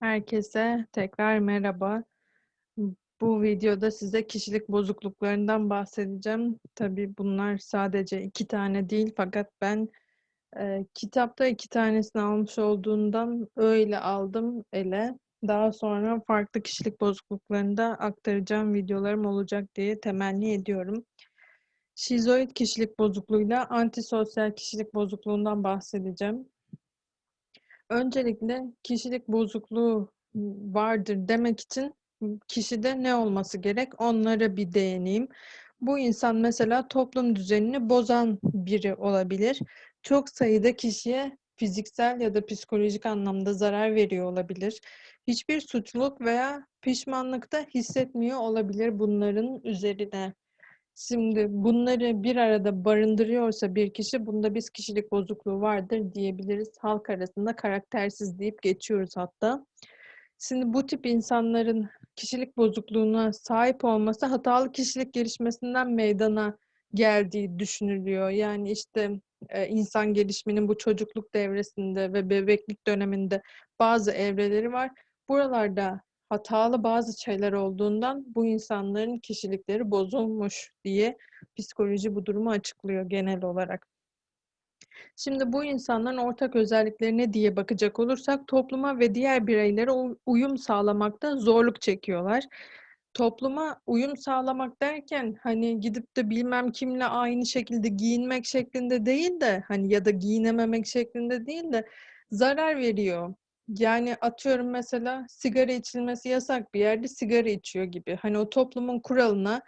Herkese tekrar merhaba. Bu videoda size kişilik bozukluklarından bahsedeceğim. Tabii bunlar sadece iki tane değil fakat ben e, kitapta iki tanesini almış olduğundan öyle aldım ele. Daha sonra farklı kişilik bozukluklarını da aktaracağım videolarım olacak diye temenni ediyorum. Şizoid kişilik bozukluğuyla antisosyal kişilik bozukluğundan bahsedeceğim. Öncelikle kişilik bozukluğu vardır demek için kişide ne olması gerek onlara bir değineyim. Bu insan mesela toplum düzenini bozan biri olabilir. Çok sayıda kişiye fiziksel ya da psikolojik anlamda zarar veriyor olabilir. Hiçbir suçluluk veya pişmanlık da hissetmiyor olabilir bunların üzerine. Şimdi bunları bir arada barındırıyorsa bir kişi bunda biz kişilik bozukluğu vardır diyebiliriz. Halk arasında karaktersiz deyip geçiyoruz hatta. Şimdi bu tip insanların kişilik bozukluğuna sahip olması hatalı kişilik gelişmesinden meydana geldiği düşünülüyor. Yani işte e, insan gelişiminin bu çocukluk devresinde ve bebeklik döneminde bazı evreleri var. Buralarda hatalı bazı şeyler olduğundan bu insanların kişilikleri bozulmuş diye psikoloji bu durumu açıklıyor genel olarak. Şimdi bu insanların ortak özellikleri ne diye bakacak olursak topluma ve diğer bireylere uyum sağlamakta zorluk çekiyorlar. Topluma uyum sağlamak derken hani gidip de bilmem kimle aynı şekilde giyinmek şeklinde değil de hani ya da giyinememek şeklinde değil de zarar veriyor. Yani atıyorum mesela sigara içilmesi yasak bir yerde sigara içiyor gibi. Hani o toplumun kuralına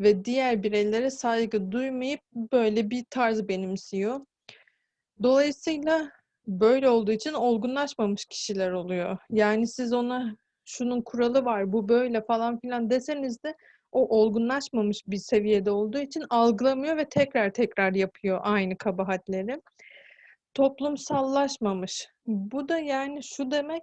ve diğer bireylere saygı duymayıp böyle bir tarz benimsiyor. Dolayısıyla böyle olduğu için olgunlaşmamış kişiler oluyor. Yani siz ona şunun kuralı var, bu böyle falan filan deseniz de o olgunlaşmamış bir seviyede olduğu için algılamıyor ve tekrar tekrar yapıyor aynı kabahatleri. Toplumsallaşmamış. Bu da yani şu demek,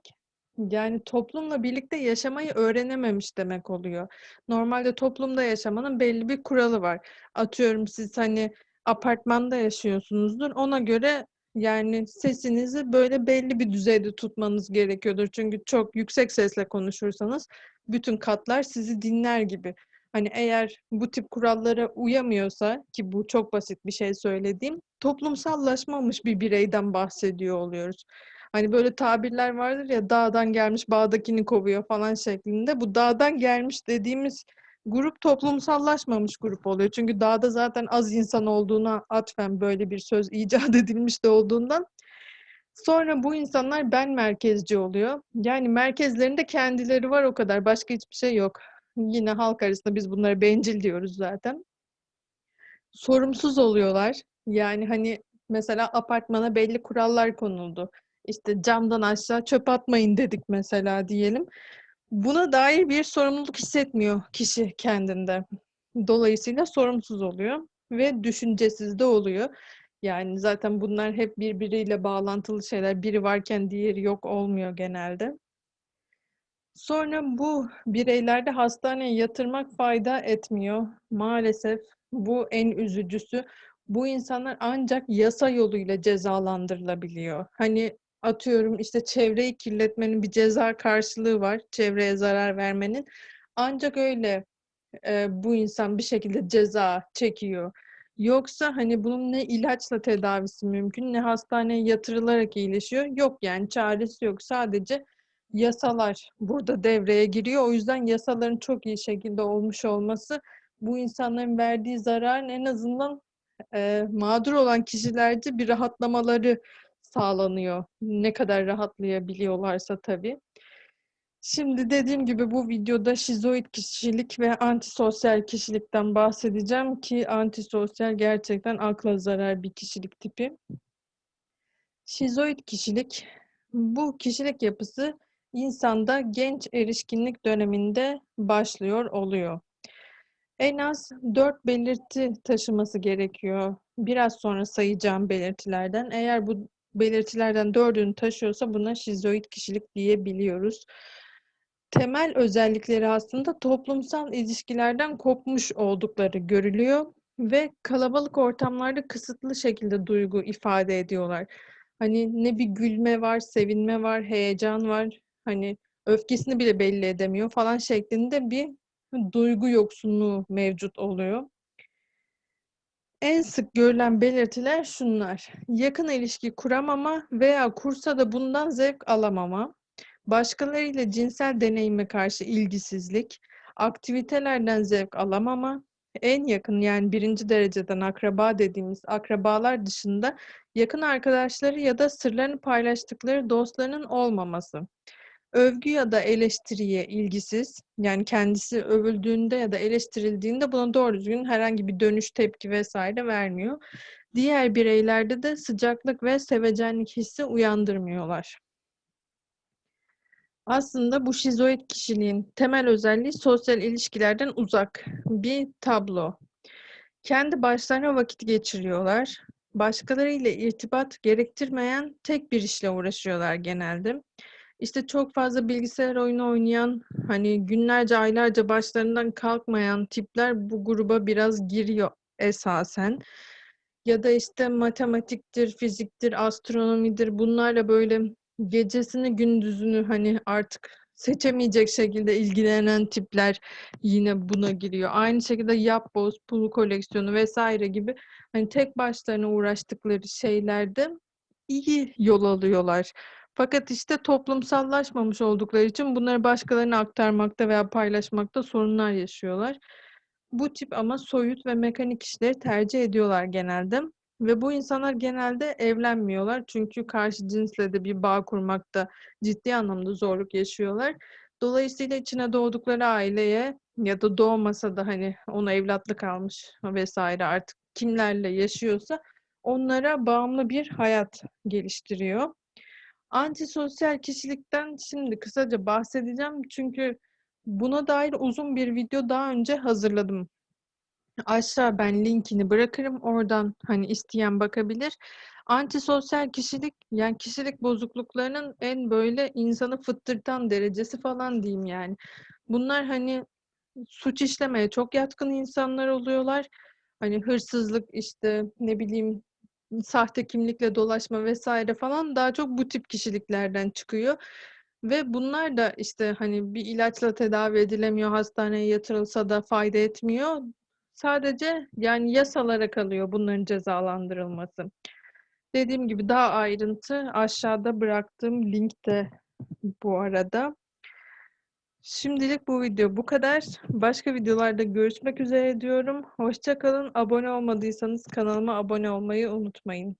yani toplumla birlikte yaşamayı öğrenememiş demek oluyor. Normalde toplumda yaşamanın belli bir kuralı var. Atıyorum siz hani apartmanda yaşıyorsunuzdur. Ona göre yani sesinizi böyle belli bir düzeyde tutmanız gerekiyordur. Çünkü çok yüksek sesle konuşursanız bütün katlar sizi dinler gibi. Hani eğer bu tip kurallara uyamıyorsa ki bu çok basit bir şey söylediğim toplumsallaşmamış bir bireyden bahsediyor oluyoruz. Hani böyle tabirler vardır ya dağdan gelmiş bağdakini kovuyor falan şeklinde. Bu dağdan gelmiş dediğimiz grup toplumsallaşmamış grup oluyor. Çünkü dağda zaten az insan olduğuna atfen böyle bir söz icat edilmiş de olduğundan Sonra bu insanlar ben merkezci oluyor. Yani merkezlerinde kendileri var o kadar. Başka hiçbir şey yok. Yine halk arasında biz bunlara bencil diyoruz zaten. Sorumsuz oluyorlar. Yani hani mesela apartmana belli kurallar konuldu. İşte camdan aşağı çöp atmayın dedik mesela diyelim. Buna dair bir sorumluluk hissetmiyor kişi kendinde. Dolayısıyla sorumsuz oluyor ve düşüncesiz de oluyor. Yani zaten bunlar hep birbiriyle bağlantılı şeyler. Biri varken diğeri yok olmuyor genelde. Sonra bu bireylerde hastaneye yatırmak fayda etmiyor. Maalesef bu en üzücüsü. Bu insanlar ancak yasa yoluyla cezalandırılabiliyor. Hani atıyorum işte çevreyi kirletmenin bir ceza karşılığı var. Çevreye zarar vermenin. Ancak öyle e, bu insan bir şekilde ceza çekiyor. Yoksa hani bunun ne ilaçla tedavisi mümkün ne hastaneye yatırılarak iyileşiyor. Yok yani çaresi yok. Sadece yasalar burada devreye giriyor. O yüzden yasaların çok iyi şekilde olmuş olması bu insanların verdiği zararın en azından e, mağdur olan kişilerce bir rahatlamaları sağlanıyor. Ne kadar rahatlayabiliyorlarsa tabii. Şimdi dediğim gibi bu videoda şizoid kişilik ve antisosyal kişilikten bahsedeceğim ki antisosyal gerçekten akla zarar bir kişilik tipi. Şizoid kişilik bu kişilik yapısı insanda genç erişkinlik döneminde başlıyor oluyor. En az dört belirti taşıması gerekiyor. Biraz sonra sayacağım belirtilerden. Eğer bu belirtilerden dördünü taşıyorsa buna şizoid kişilik diyebiliyoruz. Temel özellikleri aslında toplumsal ilişkilerden kopmuş oldukları görülüyor ve kalabalık ortamlarda kısıtlı şekilde duygu ifade ediyorlar. Hani ne bir gülme var, sevinme var, heyecan var, hani öfkesini bile belli edemiyor falan şeklinde bir duygu yoksunluğu mevcut oluyor. En sık görülen belirtiler şunlar: yakın ilişki kuramama veya kursa da bundan zevk alamama, başkalarıyla cinsel deneyime karşı ilgisizlik, aktivitelerden zevk alamama, en yakın yani birinci dereceden akraba dediğimiz akrabalar dışında yakın arkadaşları ya da sırlarını paylaştıkları dostlarının olmaması, övgü ya da eleştiriye ilgisiz, yani kendisi övüldüğünde ya da eleştirildiğinde buna doğru düzgün herhangi bir dönüş, tepki vesaire vermiyor. Diğer bireylerde de sıcaklık ve sevecenlik hissi uyandırmıyorlar. Aslında bu şizoid kişiliğin temel özelliği sosyal ilişkilerden uzak bir tablo. Kendi başlarına vakit geçiriyorlar. Başkalarıyla irtibat gerektirmeyen tek bir işle uğraşıyorlar genelde. İşte çok fazla bilgisayar oyunu oynayan, hani günlerce, aylarca başlarından kalkmayan tipler bu gruba biraz giriyor esasen. Ya da işte matematiktir, fiziktir, astronomidir bunlarla böyle gecesini gündüzünü hani artık seçemeyecek şekilde ilgilenen tipler yine buna giriyor. Aynı şekilde yapboz, pul koleksiyonu vesaire gibi hani tek başlarına uğraştıkları şeylerde iyi yol alıyorlar. Fakat işte toplumsallaşmamış oldukları için bunları başkalarına aktarmakta veya paylaşmakta sorunlar yaşıyorlar. Bu tip ama soyut ve mekanik işleri tercih ediyorlar genelde. Ve bu insanlar genelde evlenmiyorlar. Çünkü karşı cinsle de bir bağ kurmakta ciddi anlamda zorluk yaşıyorlar. Dolayısıyla içine doğdukları aileye ya da doğmasa da hani ona evlatlık almış vesaire artık kimlerle yaşıyorsa onlara bağımlı bir hayat geliştiriyor. Antisosyal kişilikten şimdi kısaca bahsedeceğim. Çünkü buna dair uzun bir video daha önce hazırladım. Aşağı ben linkini bırakırım. Oradan hani isteyen bakabilir. Antisosyal kişilik yani kişilik bozukluklarının en böyle insanı fıttırtan derecesi falan diyeyim yani. Bunlar hani suç işlemeye çok yatkın insanlar oluyorlar. Hani hırsızlık işte ne bileyim sahte kimlikle dolaşma vesaire falan daha çok bu tip kişiliklerden çıkıyor. Ve bunlar da işte hani bir ilaçla tedavi edilemiyor, hastaneye yatırılsa da fayda etmiyor. Sadece yani yasalara kalıyor bunların cezalandırılması. Dediğim gibi daha ayrıntı aşağıda bıraktığım linkte bu arada. Şimdilik bu video bu kadar. Başka videolarda görüşmek üzere diyorum. Hoşça kalın. Abone olmadıysanız kanalıma abone olmayı unutmayın.